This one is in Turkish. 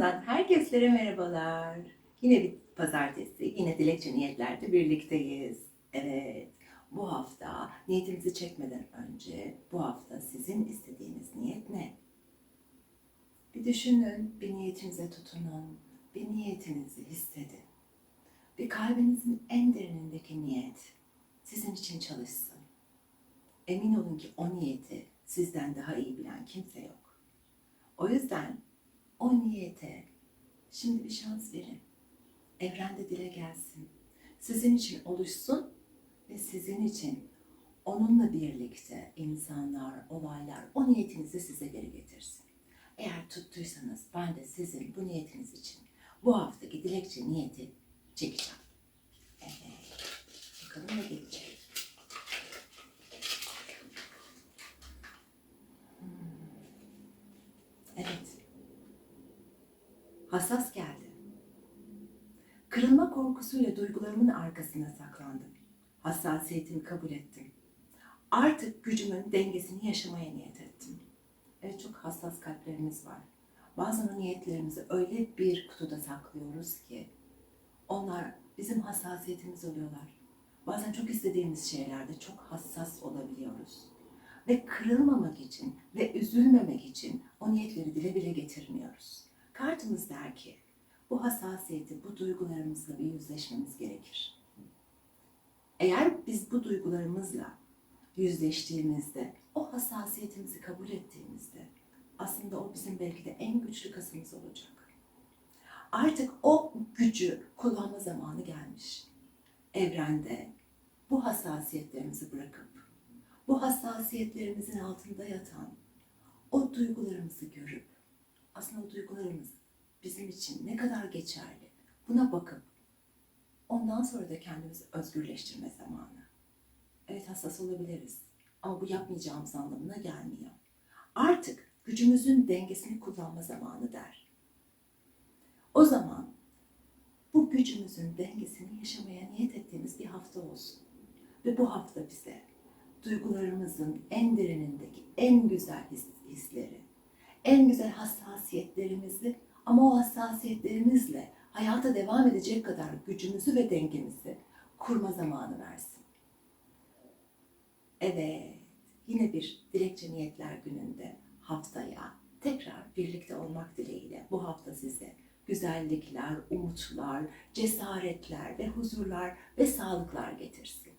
hayatımdan herkeslere merhabalar. Yine bir pazartesi, yine dilekçe niyetlerde birlikteyiz. Evet, bu hafta niyetimizi çekmeden önce bu hafta sizin istediğiniz niyet ne? Bir düşünün, bir niyetinize tutunun, bir niyetinizi hissedin. Bir kalbinizin en derinindeki niyet sizin için çalışsın. Emin olun ki o niyeti sizden daha iyi bilen kimse yok. O yüzden o niyete şimdi bir şans verin. Evrende dile gelsin. Sizin için oluşsun ve sizin için onunla birlikte insanlar, olaylar o niyetinizi size geri getirsin. Eğer tuttuysanız ben de sizin bu niyetiniz için bu haftaki dilekçe niyeti çekeceğim. Evet. Bakalım ne gelecek. Hmm. Evet. Hassas geldi. Kırılma korkusuyla duygularımın arkasına saklandım. Hassasiyetimi kabul ettim. Artık gücümün dengesini yaşamaya niyet ettim. Evet çok hassas kalplerimiz var. Bazen o niyetlerimizi öyle bir kutuda saklıyoruz ki onlar bizim hassasiyetimiz oluyorlar. Bazen çok istediğimiz şeylerde çok hassas olabiliyoruz. Ve kırılmamak için ve üzülmemek için o niyetleri dile bile getirmiyoruz. Kartımız der ki bu hassasiyeti, bu duygularımızla bir yüzleşmemiz gerekir. Eğer biz bu duygularımızla yüzleştiğimizde, o hassasiyetimizi kabul ettiğimizde aslında o bizim belki de en güçlü kasımız olacak. Artık o gücü kullanma zamanı gelmiş. Evrende bu hassasiyetlerimizi bırakıp bu hassasiyetlerimizin altında yatan o duygularımızı görüp aslında o duygularımız bizim için ne kadar geçerli buna bakıp ondan sonra da kendimizi özgürleştirme zamanı. Evet hassas olabiliriz ama bu yapmayacağımız anlamına gelmiyor. Artık gücümüzün dengesini kullanma zamanı der. O zaman bu gücümüzün dengesini yaşamaya niyet ettiğimiz bir hafta olsun. Ve bu hafta bize duygularımızın en derinindeki en güzel his, hisleri, en güzel hassasiyetlerimizi ama o hassasiyetlerimizle hayata devam edecek kadar gücümüzü ve dengemizi kurma zamanı versin. Evet, yine bir dilekçe niyetler gününde haftaya tekrar birlikte olmak dileğiyle bu hafta size güzellikler, umutlar, cesaretler ve huzurlar ve sağlıklar getirsin.